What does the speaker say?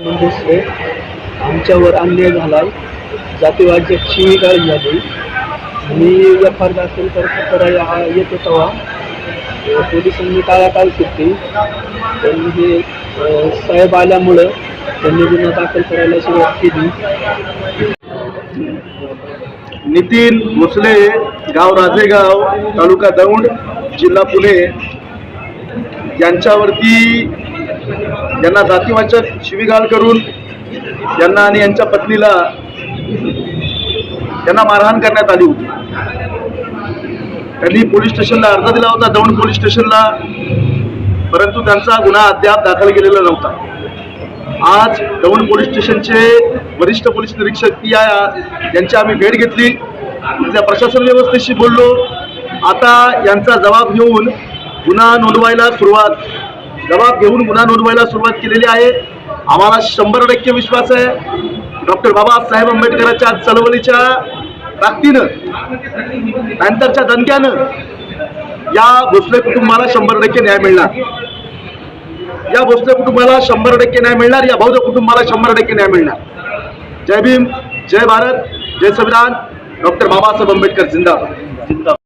भोसले आमच्यावर अन्याय झालाय. जातीवादची शिवीगाळ झाली मी एफ दाखल कर करायला हा येतो तेव्हा. पोलिसांनी पोलिसांनी टाळाटाळ केली. त्यांनी हे साहेब आल्यामुळं त्यांनी गुन्हा दाखल करायला सुरुवात केली. नितीन भोसले गाव राजेगाव तालुका दौंड जिल्हा पुणे. यांच्यावरती यांना जातीवाचक शिवीगाळ करून यांना आणि यांच्या पत्नीला त्यांना मारहाण करण्यात आली होती. त्यांनी पोलीस स्टेशनला अर्ज दिला होता दौंड पोलीस स्टेशनला परंतु त्यांचा गुन्हा अद्याप दाखल केलेला नव्हता. आज दौंड पोलीस स्टेशनचे वरिष्ठ पोलीस निरीक्षक पी आय यांची आम्ही भेट घेतली. त्या प्रशासन व्यवस्थेशी बोललो. आता यांचा जबाब घेऊन गुन्हा नोंदवायला सुरुवात जबाब घेऊन गुन्हा नोंदवायला सुरुवात केलेली आहे. आम्हाला शंभर टक्के विश्वास आहे. डॉक्टर बाबासाहेब आंबेडकरांच्या चळवळीच्या ताकदीनं नंतरच्या दणक्यानं या भोसले कुटुंबाला शंभर टक्के न्याय मिळणार. या भोसले कुटुंबाला शंभर टक्के न्याय मिळणार या बौद्ध कुटुंबाला शंभर टक्के न्याय मिळणार. जय भीम जय भारत जय संविधान. डॉक्टर बाबासाहेब आंबेडकर जिंदाबाद जिंदाबाद.